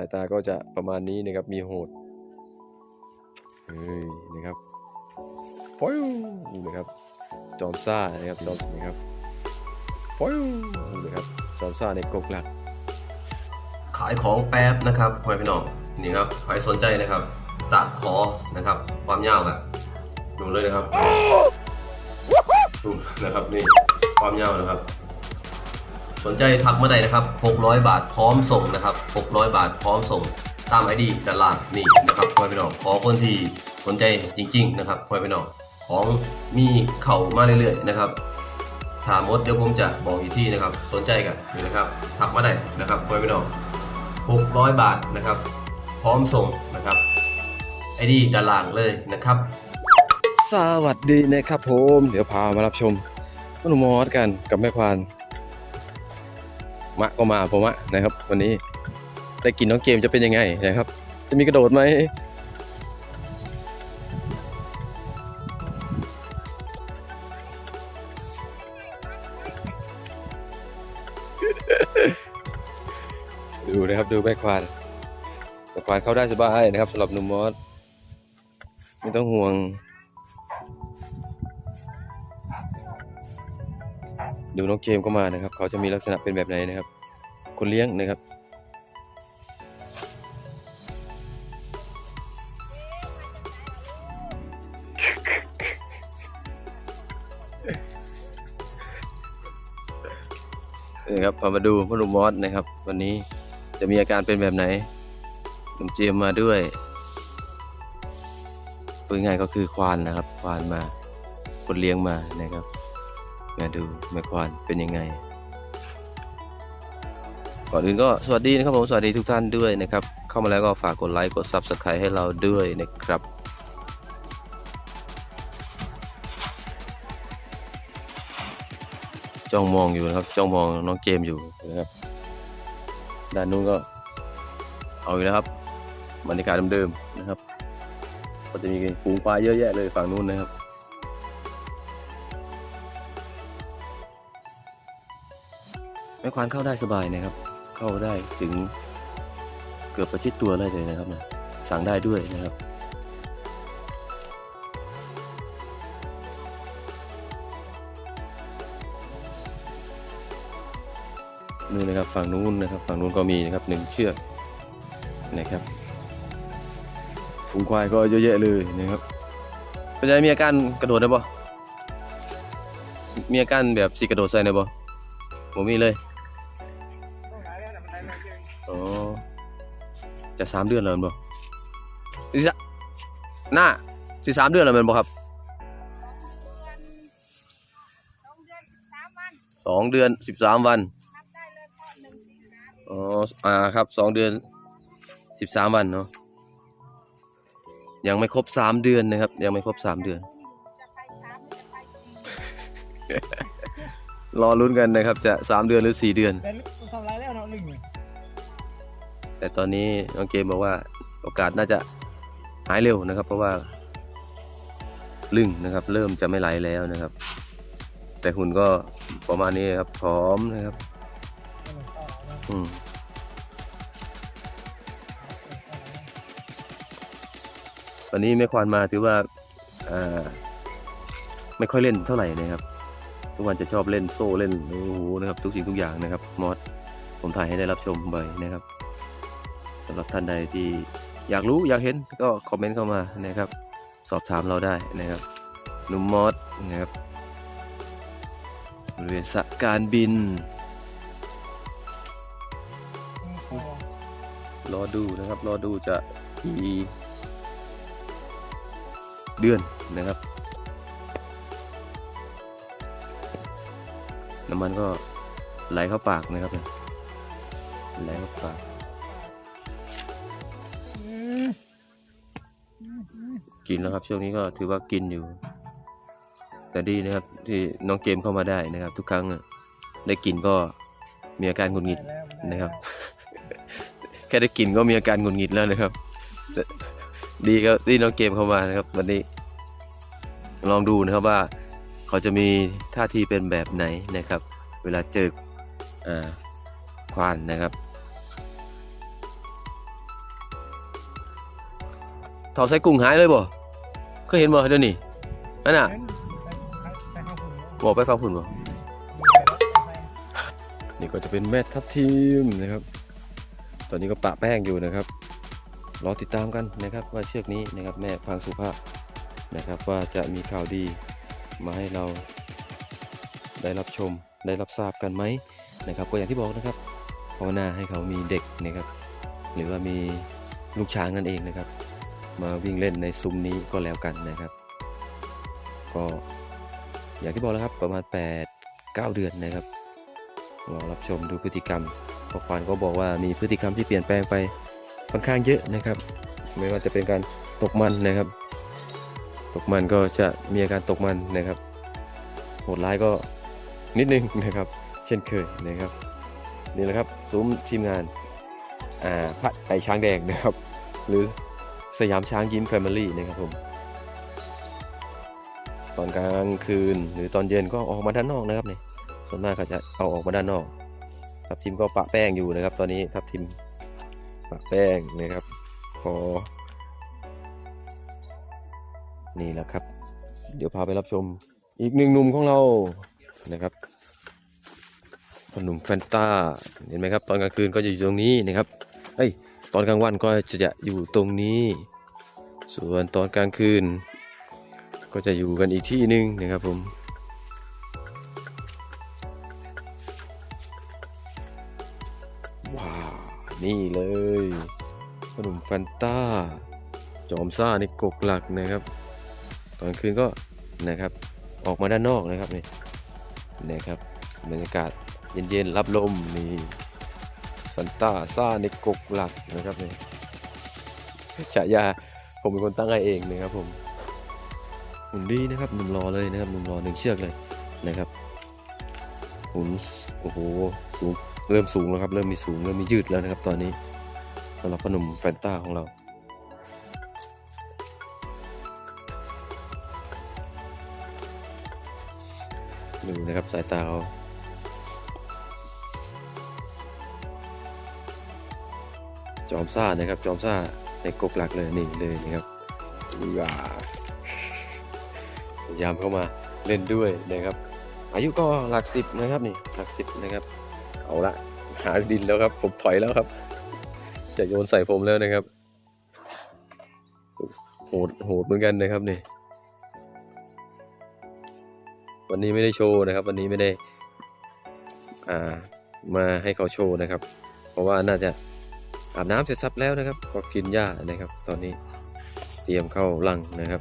ายตาก็จะประมาณนี้นะครับ มีโหด เฮ้ยนะครับปอยนะครับ จอมซ่านะครับ จอมนะครับปอยนะครับ จอมซ่าในกกหลัก ขายของแป๊บนะครับพ่อพี่น้อง นี่ครับ ใครสนใจนะครับตัดคอนะครับ ความยาวแบบดูเลยนะครับดูนะครับนี่ความยาวนะครับ สนใจทักเมื่อใดนะครับ 600 บาทพร้อมส่งนะครับ 600 บาทพร้อมส่ง ตามไอดีด้านล่างนี่นะครับพอแม่พี่น้องขอคนที่สนใจจริง ๆ นะครับพอแม่พี่น้องของมีเข่ามาเรื่อยๆนะครับถามมดเดี๋ยวผมจะบอกอีกที่นะครับ สนใจกันนี่นะครับทักมาได้นะครับพอแม่พี่น้อง600 บาทนะครับ พร้อมส่งนะครับไอดีด้านล่างเลยนะครับ สวัสดีนะครับผม เดี๋ยวพามารับชมมนุมอสกันกับแม่ควาน มะก็มาผมอะนะครับ วันนี้ได้กินน้องเกมจะเป็นยังไงนะครับ จะมีกระโดดไหมดูนะครับดูแม่ควานแม่ควานเข้าได้สบายนะครับสำหรับหนุ่มมอสไม่ต้องห่วง ดูน้องเกมก็มานะครับ เขาจะมีลักษณะเป็นแบบไหนนะครับ คนเลี้ยงนะครับ นี่ครับพามาดูพ่อหนุ่มมอสนะครับ วันนี้จะมีอาการเป็นแบบไหนหนุ่มเจมส์มาด้วยพูดง่ายก็คือควานนะครับ ควานมาคนเลี้ยงมานะครับ มาดูแม่ควานเป็นยังไง ก่อนอื่นก็สวัสดีนะครับผมสวัสดีทุกท่านด้วยนะครับ เข้ามาแล้วก็ฝากกดไลค์กด Subscribe ให้เราด้วยนะครับจ้องมองอยู่นะครับจ้องมองน้องเกมอยู่นะครับด้านนู้นก็เอาอีกแล้วครับบรรยากาศเดิมๆนะครับ ก็จะมีฝูงปลาเยอะแยะเลยฝั่งนู้นนะครับแม่ควานเข้าได้สบายนะครับ เข้าได้ถึงเกือบประชิดตัวเลยเลยนะครับนะสั่งได้ด้วยนะครับนี่นะครับฝั่งนู้นนะครับฝั่งนู้นก็มีนะครับหนึ่งเชือกนะครับฝูงควายก็เยอะแยะเลยนะครับเป็นไงมีอาการกระโดดได้บ่มีอาการแบบสีกระโดดใส่ได้บ่ผมมีเลย จะสามเดือนแล้วแม่นบ่สิสะหน้าสิสามเดือนแล้วแมันบ่ครับสองเดือนสามวันสองเดือนสิบสามวันนับได้เลยเพราะหนึ่งสิงหาอ๋ออ่าครับสองเดือนสิบสามวันเนาะยังไม่ครบสามเดือนนะครับ ยังไม่ครบสามเดือนจะไปสามหรือจะไปสี่รอลุ้นกันนะครับ จะสามเดือนหรือสี่เดือน แต่ตอนนี้น้องเกมบอกว่าโอกาสน่าจะหายเร็วนะครับ เพราะว่าลึงนะครับ เริ่มจะไม่ไหลแล้วนะครับ แต่หุ่นก็ประมาณนี้ครับพร้อมนะครับ อืมวันนี้แม่ควานมาถือว่าไม่ค่อยเล่นเท่าไหร่นะครับทุกวันจะชอบเล่นโซ่เล่นโอ้โหนะครับ ทุกสิ่งทุกอย่างนะครับ มอสผมถ่ายให้ได้รับชมบ่อยนะครับำหรับท่านใดที่อยากรู้อยากเห็นก็คอมเมนต์เข้ามานะครับ สอบถามเราได้นะครับหนุ่มมอสนะครับบริเวณสะการบิน รอดูนะครับ รอดูจะกี่เดือนนะครับ น้ำมันก็ไหลเข้าปากนะครับเนี่ยไหลเข้าปาก กินแล้วครับ ช่วงนี้ก็ถือว่ากินอยู่ แต่ดีนะครับ ที่น้องเกมเข้ามาได้นะครับ ทุกครั้งอะได้กินก็มีอาการหงุดหงิดนะครับ แค่ได้กลินก็มีอาการหงุดหงิดแล้วนะครับ ดีครับที่น้องเกมเข้ามานะครับ วันนี้ลองดูนะครับว่าเขาจะมีท่าทีเป็นแบบไหนนะครับ เวลาเจอควานนะครับถอดไส้กุ้งหายเลยบ่ เคยเห็นบ่เดี๋ยวนี้นั่นน่ะไปห้องคุณบอกไปฟังพุ่นบ่นี่ก็จะเป็นแม่ทัพทีมนะครับ ตอนนี้ก็ปะแป้งอยู่นะครับ รอติดตามกันนะครับว่าเชือกนี้นะครับแม่พังสุภาพนะครับว่าจะมีข่าวดีมาให้เราได้รับชมได้รับทราบกันไหมนะครับก็อย่างที่บอกนะครับภาวนาให้เขามีเด็กนะครับหรือว่ามีลูกช้างนั่นเองนะครับ มาวิ่งเล่นในซุ้มนี้ก็แล้วกันนะครับ ก็อย่างที่บอกแล้วครับประมาณ 8 9 เดือนนะครับรอรับชมดูพฤติกรรมพอควานก็บอกว่ามีพฤติกรรมที่เปลี่ยนแปลงไปค่อนข้างเยอะนะครับ ไม่ว่าจะเป็นการตกมันนะครับ ตกมันก็จะมีอาการตกมันนะครับโหดร้ายก็นิดนึงนะครับ เช่นเคยนะครับนี่แหละครับซุ้มทีมงานอ่าพระไอช้างแดงนะครับ หรือ สยามช้างยิ้มแฟมิลี่นะครับผมตอนกลางคืนหรือตอนเย็นก็ออกมาด้านนอกนะครับเนี่ยส่วนมากเขาจะเอาออกมาด้านนอกทับทิมก็ปะแป้งอยู่นะครับ ตอนนี้ทับทิมปะแป้งนะครับพอนี่แหละครับ เดี๋ยวพาไปรับชมอีกหนึ่งหนุ่มของเรานะครับหนุ่มแฟนตาเห็นไหมครับ ตอนกลางคืนก็จะอยู่ตรงนี้นะครับเอ้ยตอนกลางวันก็จะอยู่ตรงนี้ ส่วนตอนกลางคืน ก็จะอยู่กันอีกที่หนึ่งนะครับผมว้าวนี่เลยขนมแฟนต้า จอมซ่าในกกหลักนะครับ ตอนคืนก็นะครับออกมาด้านนอกนะครับนี่นะครับบรรยากาศเย็นๆรับลมนี่ซันต้าซ่าในกกหลักนะครับนี่ฉายา ผมเป็นคนตั้งให้เองนะครับผมหมุนดีนะครับหนุ่มรอเลยนะครับหนุ่มรอหนึ่งเชือกเลยนะครับหมุนโอ้โหสูงเริ่มสูงแล้วครับ เริ่มมีสูงเริ่มมียืดแล้วนะครับ ตอนนี้สำหรับขนมแฟนต้าของเราดูนะครับสายตาเขาจอมซ่านะครับจอมซ่า ในกกหลักเลยนี่เลยนะครับว้าพยายามเข้ามาเล่นด้วยนะครับ อายุก็หลักสิบนะครับนี่หลักสิบนะครับ เอาละหาดินแล้วครับ ผมถอยแล้วครับจะโยนใส่ผมแล้วนะครับโหดโหดเหมือนกันนะครับนี่วันนี้ไม่ได้โชว์นะครับ วันนี้ไม่ได้ อ่ามาให้เขาโชว์นะครับ เพราะว่าน่าจะ อาบน้ำเสร็จสับแล้วนะครับ ก็กินหญ้านะครับ ตอนนี้เตรียมเข้าลังนะครับ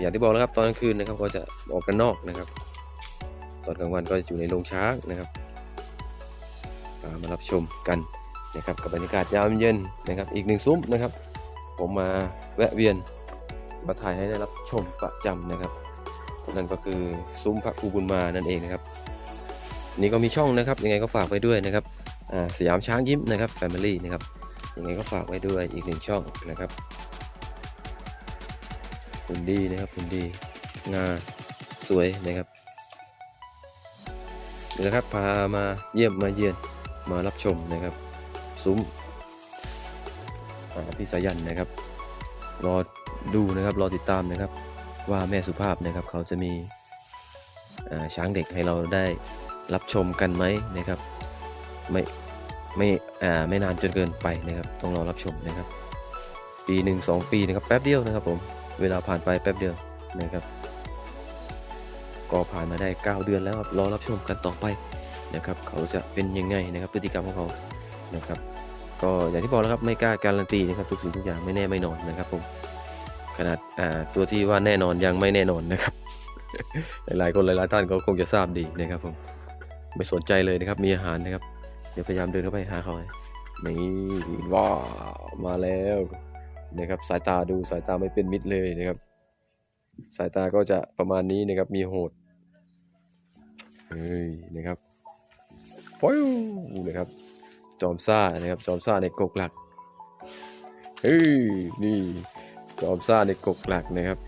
อย่างที่บอกแล้วครับตอนกลางคืนนะครับก็จะออกกันนอกนะครับ ตอนกลางวันก็จะอยู่ในโรงช้างนะครับมารับชมกันนะครับกับบรรยากาศยามเย็นนะครับ อีกหนึ่งซุ้มนะครับ ผมมาแวะเวียนมาถ่ายให้ได้รับชมประจำนะครับนั่นก็คือซุ้มพระครูบุญมานั่นเองนะครับ นี่ก็มีช่องนะครับยังไงก็ฝากไว้ด้วยนะครับ สยามช้างยิ้มนะครับแฟมิลี่นะครับยังไงก็ฝากไว้ด้วยอีกหนึ่งช่องนะครับหุ่นดีนะครับหุ่นดีงาสวยนะครับนี่แหละครับพามาเยี่ยมมาเยือนมารับชมนะครับซุ้มพี่สายันนะครับ รอดูนะครับรอติดตามนะครับ ว่าแม่สุภาพนะครับเขาจะมีช้างเด็กให้เราได้รับชมกันไหมนะครับ ไม่ ไม่อ่าไม่นานจนเกินไปนะครับต้องรอรับชมนะครับ ปีหนึ่งสองปีนะครับแป๊บเดียวนะครับ ผมเวลาผ่านไปแป๊บเดียวนะครับ ก็ผ่านมาได้ 9 เดือนแล้วครับรอรับชมกันต่อไปนะครับ เขาจะเป็นยังไงนะครับ พฤติกรรมของเขานะครับ ก็อย่างที่บอกแล้วครับไม่กล้าการันตีนะครับทุกสิ่งทุกอย่างไม่แน่ไม่นอนนะครับ ผมขนาดอ่าตัวที่ว่าแน่นอนยังไม่แน่นอนนะครับ หลายๆคนหลายๆท่านก็คงจะทราบดีนะครับ ผมไม่สนใจเลยนะครับมีอาหารนะครับ เดี๋ยวพยายามเดินเข้าไปหาเขานี่ว้ามาแล้วนะครับสายตาดูสายตาไม่เป็นมิตรเลยนะครับ สายตาก็จะประมาณนี้นะครับมีโหดเฮ้ยนะครับฟิวนะครับ จอมซ่านะครับ จอมซ่าในกกหลักเฮ้ยนี่จอมซ่าในกกหลักนะครับ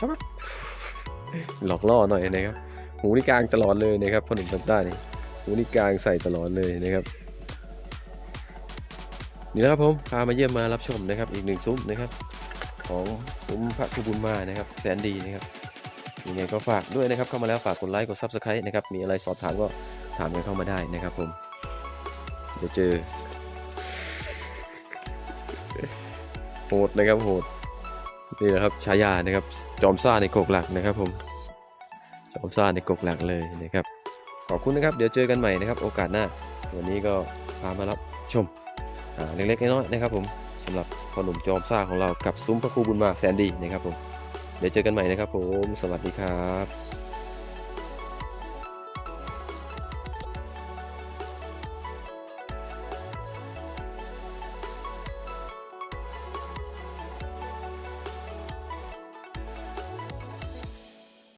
ชุบชอบหลอกล่อหน่อยนะครับ หูนี่กลางตลอดเลยนะครับพอหนุ่มจำได้นี่หูนี่กลางใส่ตลอดเลยนะครับนี่นะครับผมพามาเยี่ยมมารับชมนะครับ อีกหนึ่งซุ้มนะครับ ของซุ้มพระคุบุญมานะครับ แสนดีนะครับยังไงก็ฝากด้วยนะครับ เข้ามาแล้วฝากกดไลค์กดซับสไครต์นะครับ มีอะไรสอบถามก็ถามกันเข้ามาได้นะครับผมเดี๋ยวเจอโหดนะครับโหดนี่นะครับฉายานะครับ จอมซ่าในกกหลักนะครับผมจอมซ่าในกกหลักเลยนะครับ ขอบคุณนะครับ เดี๋ยวเจอกันใหม่นะครับ โอกาสหน้า วันนี้ก็พามารับชมอ่าเล็กๆน้อยๆนะครับผมสำหรับพ่อหนุ่มจอมซ่าของเรากับซุ้มพระครูบุญมาแสนดีนะครับผมเดี๋ยวเจอกันใหม่นะครับผม สวัสดีครับ